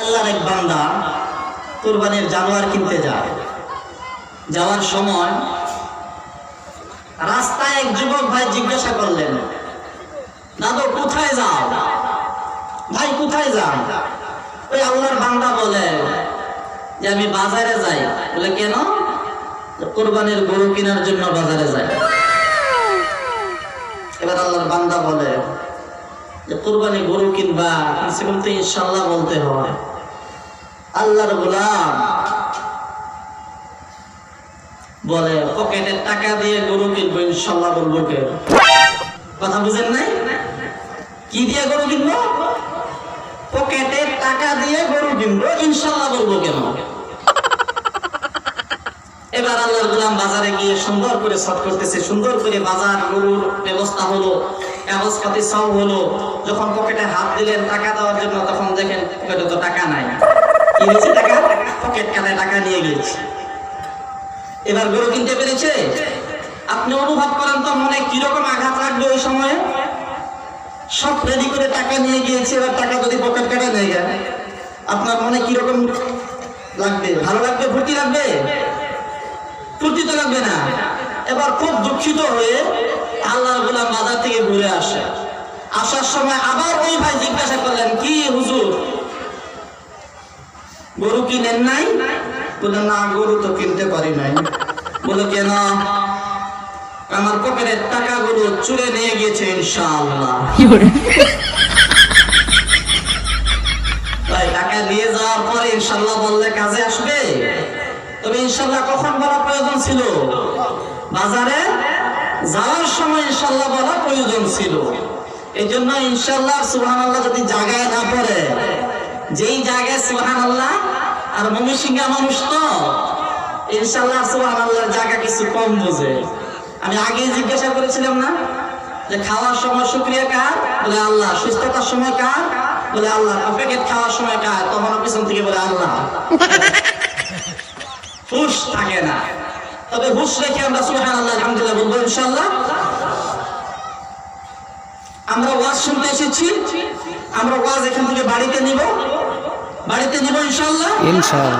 আল্লাহর এক বান্দা কোরবানির জানোয়ার কিনতে যায়। যাওয়ার সময় রাস্তায় এক যুবক ভাই জিজ্ঞাসা করলেন, দাদু, কোথায় যাও? ভাই, কোথায় যাও? ওই আল্লাহর বান্দা বলে, যে আমি বাজারে যাই। বলে, কেন? কোরবানির গরু কেনার জন্য বাজারে যাই। এবার আল্লাহর বান্দা বলে কোরবানি গরু কিনবা সেগুলো তো ইনশাল্লাহ বলতে হয়। আল্লাহর গোলাম বলে পকেটের টাকা দিয়ে গরু কিনবো ইনশাল্লাহ বলব কে? কথা বুঝেন নাই? কি দিয়ে গরু কিনবো? পকেটের টাকা দিয়ে গরু কিনবো ইনশাল্লাহ বলব কেন? এবার আল্লাহর গোলাম বাজারে গিয়ে সুন্দর করে সট করতেছে, সুন্দর করে বাজার গরুর ব্যবস্থা হলো, কাগজপাতি সব হলো। যখন পকেটে হাত দিলেন টাকা দেওয়ার জন্য, তখন দেখেন পকেটে তো টাকা নাই। কি হয়েছে টাকা? পকেট কাটায় টাকা নিয়ে গিয়েছে। এবার গরু কিনতে পেরেছে? আপনি অনুভব করেন তো মনে কীরকম আঘাত লাগবে ওই সময়ে? সব রেডি করে টাকা নিয়ে গিয়েছে, এবার টাকা যদি পকেট কাটা নিয়ে গেল আপনার মনে কীরকম লাগবে? ভালো লাগবে? ফুর্তি লাগবে? ফুর্তি তো লাগবে না। এবার খুব দুঃখিত হয়ে আল্লাহর গোলাম বাজার থেকে ঘুরে আসে। আসার সময় আবার ওই ভাই জিজ্ঞাসা করলেন কি হুজুর? গরু কিনেন নাই? বলে না গরু তো কিনতে পারি নাই। বলে কেন? আমার পকেটের টাকাগুলো চুরে নিয়ে গিয়েছে ইনশাআল্লাহ। টাকা নিয়ে যাওয়ার পরে ইনশাল্লাহ বললে কাজে আসবে? তবে ইনশাল্লাহ কখন বলা প্রয়োজন ছিল? বাজারে যাওয়ার সময় ইনশাল্লাহ বলা প্রয়োজন ছিল। এই জন্য ইনশাল্লাহ সুহান আল্লাহ যদি জায়গায় না পড়ে, যেই জায়গায় সুহান আল্লাহ আর মমিসিংহা মানুষ তো, ইনশাল্লাহ সুহান আল্লাহর জায়গা কিছু কম বোঝে। আমি আগে জিজ্ঞাসা করেছিলাম না যে খাওয়ার সময় শুক্রিয়া কার? বলে আল্লাহ। সুস্থতার সময় কার? বলে আল্লাহ। প্যাকেট খাওয়ার সময় কার? তখন পিছন থেকে বলে আল্লাহ। হুশ থাকে না। তবে হুশ রেখে আমরা সুহান আল্লাহ আলহামদুলিল্লাহ বলব ইনশাল্লাহ আমরা ওয়াজ শুনতে এসেছি। আমরা ওয়াজ এখান থেকে বাড়িতে নিব। বাড়িতে নিব ইনশাল্লাহ ইনশাআল্লাহ।